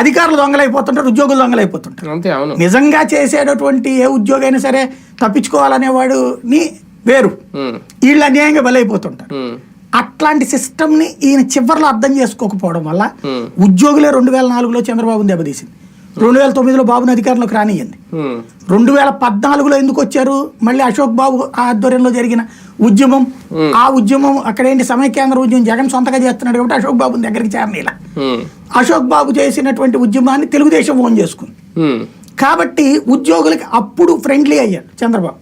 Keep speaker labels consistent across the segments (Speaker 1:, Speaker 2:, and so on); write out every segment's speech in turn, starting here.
Speaker 1: అధికారులు దొంగలైపోతుంటారు ఉద్యోగులు దొంగలైపోతుంటారు.
Speaker 2: అంతే అవును.
Speaker 1: నిజంగా చేసేటటువంటి ఏ ఉద్యోగి అయినా సరే తప్పించుకోవాలనేవాడుని వేరు. వీళ్ళు అన్యాయంగా బలైపోతుంటారు. అట్లాంటి సిస్టమ్ని ఈయన చివరిలో అర్థం చేసుకోకపోవడం వల్ల ఉద్యోగులే రెండు వేల నాలుగులో చంద్రబాబుని దెబ్బతీసింది. రెండు వేల తొమ్మిదిలో బాబుని అధికారంలోకి రానియ్యండి.
Speaker 2: ఉమ్,
Speaker 1: రెండు వేల పద్నాలుగులో ఎందుకు వచ్చారు? మళ్ళీ అశోక్ బాబు ఆధ్వర్యంలో జరిగిన ఉద్యమం. ఆ ఉద్యమం అక్కడేంటి సమైక్యాంధ్ర ఉద్యమం జగన్ సొంతగా చేస్తున్నాడు కాబట్టి అశోక్ బాబుని దగ్గరికి చేరనీలా అశోక్ బాబు చేసినటువంటి ఉద్యమాన్ని తెలుగుదేశం ఓన్ చేసుకుంది. కాబట్టి ఉద్యోగులకి అప్పుడు ఫ్రెండ్లీ అయ్యాడు చంద్రబాబు.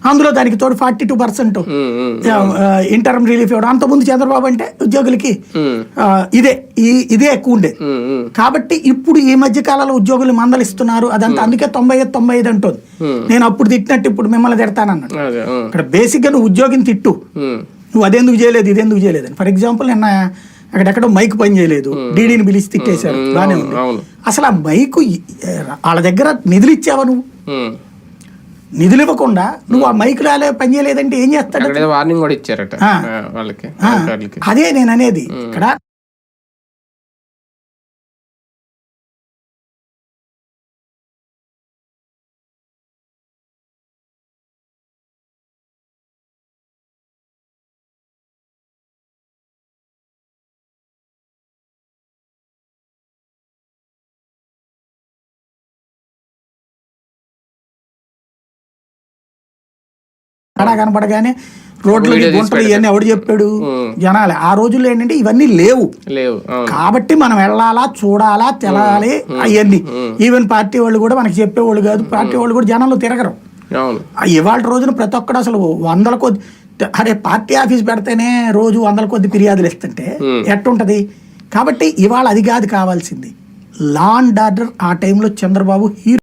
Speaker 1: అందులో దానికి తోడు forty two percent interim relief ఇవ్వడం. అంతకుముందు చంద్రబాబు అంటే ఉద్యోగులకి ఇదే ఈ ఇదే ఎక్కువ
Speaker 2: ఉమ్,
Speaker 1: కాబట్టి ఇప్పుడు ఈ మధ్య కాలంలో ఉద్యోగులు మందలిస్తున్నారు. అదంతా అందుకే తొంభై ఐదు తొంభై ఐదు అంటుంది. నేను అప్పుడు తిట్టినట్టు ఇప్పుడు మిమ్మల్ని తిడతానన్నాడు. ఇక్కడ బేసిక్గా నువ్వు ఉద్యోగిని తిట్టు. నువ్వు అదెందుకు చేయలేదు ఇదెందుకు చేయలేదు అని. ఫర్ ఎగ్జాంపుల్ నిన్న అక్కడెక్కడో మైక్ పని చేయలేదు. డీడీని పిలిచి తిట్టేశారు. బాగానే ఉంది. అసలు ఆ మైకు వాళ్ళ దగ్గర నిధులు ఇచ్చావా నువ్వు. నిధులు ఇవ్వకుండా నువ్వు ఆ మైక్ రాలే పని చేయలేదంటే ఏం చేస్తాడు?
Speaker 2: వార్నింగ్ కూడా ఇచ్చారట వాళ్ళకి
Speaker 1: అదే నేను అనేది ఇక్కడ తేడా కనపడగానే రోడ్లు గుంటలు ఇవన్నీ ఎవడు చెప్పాడు. జనాలే. ఆ రోజుల్లో ఏంటంటే ఇవన్నీ లేవు.
Speaker 2: లేవు.
Speaker 1: కాబట్టి మనం వెళ్ళాలా చూడాలా తెలాలి అవన్నీ. ఈవెన్ పార్టీ వాళ్ళు కూడా మనకి చెప్పేవాళ్ళు కాదు. పార్టీ వాళ్ళు కూడా జనంలో తిరగరు. ఇవాళ రోజున ప్రతి ఒక్కడు అసలు వందల కొద్ది అరే పార్టీ ఆఫీస్ పెడితేనే రోజు వందల కొద్ది ఫిర్యాదులు ఇస్తుంటే. ఎట్టుంటది? కాబట్టి ఇవాళ అది కాదు కావాల్సింది. లా అండ్ ఆర్డర్ ఆ టైంలో చంద్రబాబు హీరో